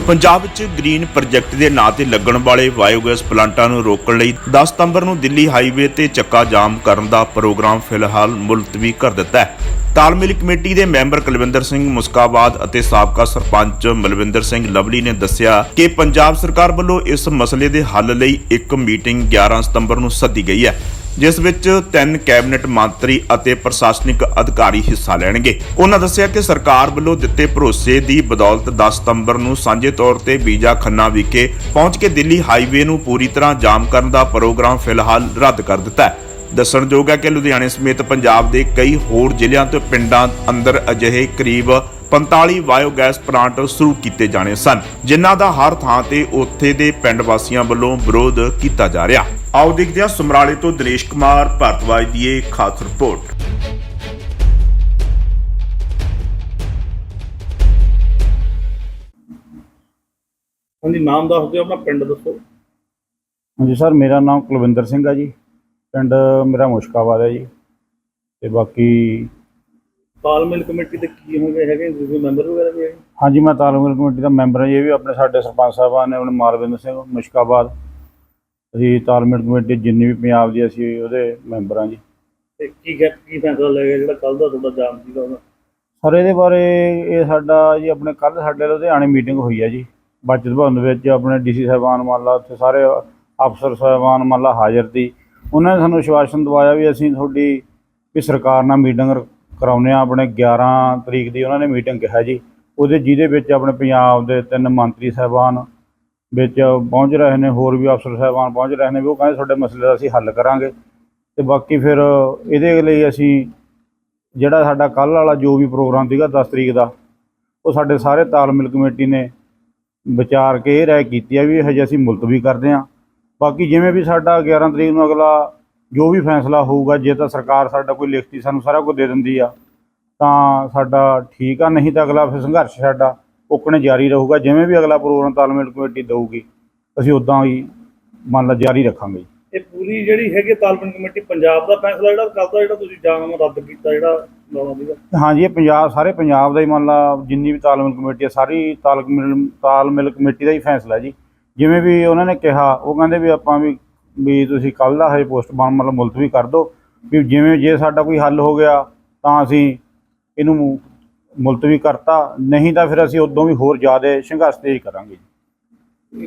ਪੰਜਾਬ ਵਿੱਚ green project ਦੇ ਨਾਂ ਤੇ ਲੱਗਣ ਵਾਲੇ ਬਾਇਓਗੈਸ ਪਲਾਂਟਾਂ ਨੂੰ ਰੋਕਣ ਲਈ 10 ਸਤੰਬਰ ਨੂੰ ਦਿੱਲੀ ਹਾਈਵੇ ਤੇ ਚੱਕਾ ਜਾਮ ਕਰਨ ਦਾ ਪ੍ਰੋਗਰਾਮ ਫਿਲਹਾਲ ਮੁਲਤਵੀ ਕਰ ਦਿੱਤਾ ਹੈ। ਤਾਲਮੇਲ ਕਮੇਟੀ ਦੇ ਮੈਂਬਰ ਕੁਲਵਿੰਦਰ ਸਿੰਘ ਮੁਸਕਾਬਾਦ ਅਤੇ ਸਾਬਕਾ ਸਰਪੰਚ ਮਲਵਿੰਦਰ ਸਿੰਘ ਲਵਲੀ ਨੇ ਦੱਸਿਆ ਕਿ ਪੰਜਾਬ ਸਰਕਾਰ ਵੱਲੋਂ ਇਸ ਮਸਲੇ ਦੇ ਹੱਲ ਲਈ ਇੱਕ ਮੀਟਿੰਗ 11 ਸਤੰਬਰ ਨੂੰ ਸੱਦੀ ਗਈ ਹੈ। ਜਿਸ ਵਿੱਚ ਤਿੰਨ ਕੈਬਨਿਟ ਮੰਤਰੀ ਅਤੇ ਪ੍ਰਸ਼ਾਸਨਿਕ ਅਧਿਕਾਰੀ ਹਿੱਸਾ ਲੈਣਗੇ। ਉਹਨਾਂ ਦੱਸਿਆ ਕਿ ਸਰਕਾਰ ਵੱਲੋਂ ਦਿੱਤੇ ਭਰੋਸੇ ਦੀ ਬਦੌਲਤ 10 ਸਤੰਬਰ ਨੂੰ ਸਾਂਝੇ ਤੌਰ ਤੇ ਬੀਜਾ ਖੰਨਾ ਵਿਖੇ ਪਹੁੰਚ ਕੇ ਦਿੱਲੀ ਹਾਈਵੇ ਨੂੰ ਪੂਰੀ ਤਰ੍ਹਾਂ ਜਾਮ ਕਰਨ ਦਾ ਪ੍ਰੋਗਰਾਮ ਫਿਲਹਾਲ ਰੱਦ ਕਰ ਦਿੱਤਾ ਹੈ। ਦੱਸਣਯੋਗ ਹੈ ਕਿ ਲੁਧਿਆਣੇ ਸਮੇਤ ਪੰਜਾਬ ਦੇ ਕਈ ਹੋਰ ਜ਼ਿਲ੍ਹਿਆਂ ਤੇ ਪਿੰਡਾਂ ਅੰਦਰ ਅਜਿਹੇ ਕਰੀਬ 45 ਬਾਇਓਗੈਸ ਪਲਾਂਟ ਸ਼ੁਰੂ ਕੀਤੇ ਜਾਣੇ ਸਨ ਜਿਨ੍ਹਾਂ ਦਾ ਹਰ ਥਾਂ ਤੇ ਉੱਥੇ ਦੇ ਪਿੰਡ ਵਾਸੀਆਂ ਵੱਲੋਂ ਵਿਰੋਧ ਕੀਤਾ ਜਾ ਰਿਹਾ। ਆਓ ਦੇਖਦੇ ਹਾਂ ਸਮਰਾਲੇ ਤੋਂ ਦਿਨੇਸ਼ ਕੁਮਾਰ ਭਾਰਤਵਾਜ ਦੀ ਇਹ ਖਾਸ ਰਿਪੋਰਟ। ਹਾਂਜੀ ਨਾਮ ਦੱਸ ਦਿਓ ਆਪਣਾ ਪਿੰਡ ਦੱਸੋ। ਹਾਂਜੀ ਸਰ ਮੇਰਾ ਨਾਮ ਕੁਲਵਿੰਦਰ ਸਿੰਘ ਹੈ ਜੀ। ਪਿੰਡ ਮੇਰਾ ਮੁਸ਼ਕਾਬਾਦ ਹੈ ਜੀ। ਤੇ ਬਾਕੀ ਤਾਲਮੇਲ ਕਮੇਟੀ ਦੇ ਕੀ ਹੋਗੇ ਹੈਗੇ? ਤੁਸੀਂ ਮੈਂਬਰ ਵਗੈਰਾ ਵੀ ਹੈਗੇ? ਹਾਂਜੀ ਮੈਂ ਤਾਲਮੇਲ ਕਮੇਟੀ ਦਾ ਮੈਂਬਰ ਹਾਂ ਜੀ। ਇਹ ਵੀ ਆਪਣੇ ਸਾਡੇ ਸਰਪੰਚ ਸਾਹਿਬਾਨ ਨੇ ਆਪਣੇ ਮਾਲਵਿੰਦਰ ਸਿੰਘ ਮੁਸ਼ਕਾਬਾਦ। ਅਸੀਂ ਤਾਲਮੇਲ ਕਮੇਟੀ ਜਿੰਨੀ ਵੀ ਪੰਜਾਬ ਦੀ ਅਸੀਂ ਉਹਦੇ ਮੈਂਬਰ ਹਾਂ ਜੀ। ਤੇ ਕੀ ਕਹਿ- ਕੀ ਫੈਸਲਾ ਲੈ ਗਿਆ ਜਿਹੜਾ ਕੱਲ ਦਾ ਤੁਹਾਡਾ ਜਾਮ ਸੀਗਾ ਉਹਦਾ? ਸਰ ਇਹਦੇ ਬਾਰੇ ਇਹ ਸਾਡਾ ਜੀ ਆਪਣੇ ਕੱਲ ਸਾਡੇ ਲੁਧਿਆਣੇ ਮੀਟਿੰਗ ਹੋਈ ਹੈ ਜੀ। ਬਚਤ ਭਵਨ ਵਿੱਚ ਆਪਣੇ ਡੀਸੀ ਸਾਹਿਬਾਨ ਮੰਨ ਲਾ ਉੱਥੇ ਸਾਰੇ ਅਫਸਰ ਸਾਹਿਬਾਨ ਮੰਨ ਲਾ ਹਾਜ਼ਰ ਸੀ। ਉਹਨਾਂ ਨੇ ਸਾਨੂੰ ਵਿਸ਼ਵਾਸਨ ਦਵਾਇਆ ਵੀ ਅਸੀਂ ਤੁਹਾਡੀ ਵੀ ਸਰਕਾਰ ਨਾਲ ਮੀਟਿੰਗ ਕਰਾਉਨੇ ਆ ਆਪਣੇ 11 ਤਰੀਕ ਦੀ ਉਹਨਾਂ ਨੇ ਮੀਟਿੰਗ ਕਿਹਾ ਜੀ। ਉਹਦੇ ਜਿਹਦੇ ਵਿੱਚ ਆਪਣੇ ਪੰਜਾਬ ਦੇ ਤਿੰਨ ਮੰਤਰੀ ਸਾਹਿਬਾਨ ਵਿੱਚ ਪਹੁੰਚ ਰਹੇ ਨੇ, ਹੋਰ ਵੀ ਅਫਸਰ ਸਾਹਿਬਾਨ ਪਹੁੰਚ ਰਹੇ ਨੇ, ਵੀ ਉਹ ਕਹਿੰਦੇ ਤੁਹਾਡੇ ਮਸਲੇ ਦਾ ਅਸੀਂ ਹੱਲ ਕਰਾਂਗੇ। ਤੇ ਬਾਕੀ ਫਿਰ ਇਹਦੇ ਲਈ ਅਸੀਂ ਜਿਹੜਾ ਸਾਡਾ ਕੱਲ ਵਾਲਾ ਜੋ ਵੀ ਪ੍ਰੋਗਰਾਮ ਸੀਗਾ 10 ਤਰੀਕ ਦਾ, ਉਹ ਸਾਡੇ ਸਾਰੇ ਤਾਲਮੇਲ ਕਮੇਟੀ ਨੇ ਵਿਚਾਰ ਕੇ ਇਹ ਰਾਏ ਕੀਤੀ ਆ ਵੀ ਹਜੇ ਅਸੀਂ ਮੁਲਤਵੀ ਕਰਦੇ ਹਾਂ। ਬਾਕੀ ਜਿਵੇਂ ਵੀ ਸਾਡਾ 11 ਤਰੀਕ ਨੂੰ ਅਗਲਾ ਜੋ ਵੀ ਫੈਸਲਾ ਹੋਊਗਾ ਜੇ ਤਾਂ ਸਰਕਾਰ ਸਾਡਾ ਕੋਈ ਲਿਖਤੀ ਸਾਨੂੰ ਸਾਰਾ ਕੁਝ ਦੇ ਦਿੰਦੀ ਆ ਤਾਂ ਸਾਡਾ ਠੀਕ ਆ ਨਹੀਂ ਤਾਂ ਅਗਲਾ ਫਿਰ ਸੰਘਰਸ਼ ਸਾਡਾ ਉਕਣੇ ਜਾਰੀ ਰਹੂਗਾ ਜਿਵੇਂ ਵੀ ਅਗਲਾ ਪ੍ਰੋਗਰਾਮ ਤਾਲਮੇਲ ਕਮੇਟੀ ਦੇਊਗੀ ਅਸੀਂ ਉਦਾਂ ਹੀ ਮੰਨ ਲਾ ਜਾਰੀ ਰੱਖਾਂਗੇ ਇਹ ਪੂਰੀ ਜਿਹੜੀ ਹੈਗੀ ਤਾਲਮੇਲ ਕਮੇਟੀ ਪੰਜਾਬ ਦਾ ਫੈਸਲਾ ਜਿਹੜਾ ਕੱਲ ਦਾ ਜਿਹੜਾ ਤੁਸੀਂ ਜਾਮ ਰੱਦ ਕੀਤਾ ਜਿਹੜਾ ਲਾਉਣਾ ਸੀਗਾ। ਹਾਂਜੀ ਇਹ ਪੰਜਾਬ ਸਾਰੇ ਪੰਜਾਬ ਦਾ ਹੀ ਮੰਨ ਲਾ ਜਿੰਨੀ ਵੀ ਤਾਲਮੇਲ ਕਮੇਟੀ ਹੈ ਸਾਰੀ ਤਾਲਮੇਲ ਤਾਲਮੇਲ ਕਮੇਟੀ ਦਾ ਹੀ ਫੈਸਲਾ ਜੀ। ਜਿਵੇਂ ਵੀ ਉਹਨਾਂ ਨੇ ਕਿਹਾ ਉਹ ਕਹਿੰਦੇ ਵੀ ਆਪਾਂ ਵੀ ਵੀ ਤੁਸੀਂ ਕੱਲ ਦਾ ਹਜੇ ਪੋਸਟ ਬਣ ਮਤਲਬ ਮੁਲਤਵੀ ਕਰ ਦਿਓ, ਵੀ ਜਿਵੇਂ ਜੇ ਸਾਡਾ ਕੋਈ ਹੱਲ ਹੋ ਗਿਆ ਤਾਂ ਅਸੀਂ ਇਹਨੂੰ ਮੁਲਤਵੀ ਕਰਤਾ, ਨਹੀਂ ਤਾਂ ਫਿਰ ਅਸੀਂ ਉਦੋਂ ਵੀ ਹੋਰ ਜ਼ਿਆਦਾ ਸੰਘਰਸ਼ ਤੇਜ਼ ਕਰਾਂਗੇ ਜੀ।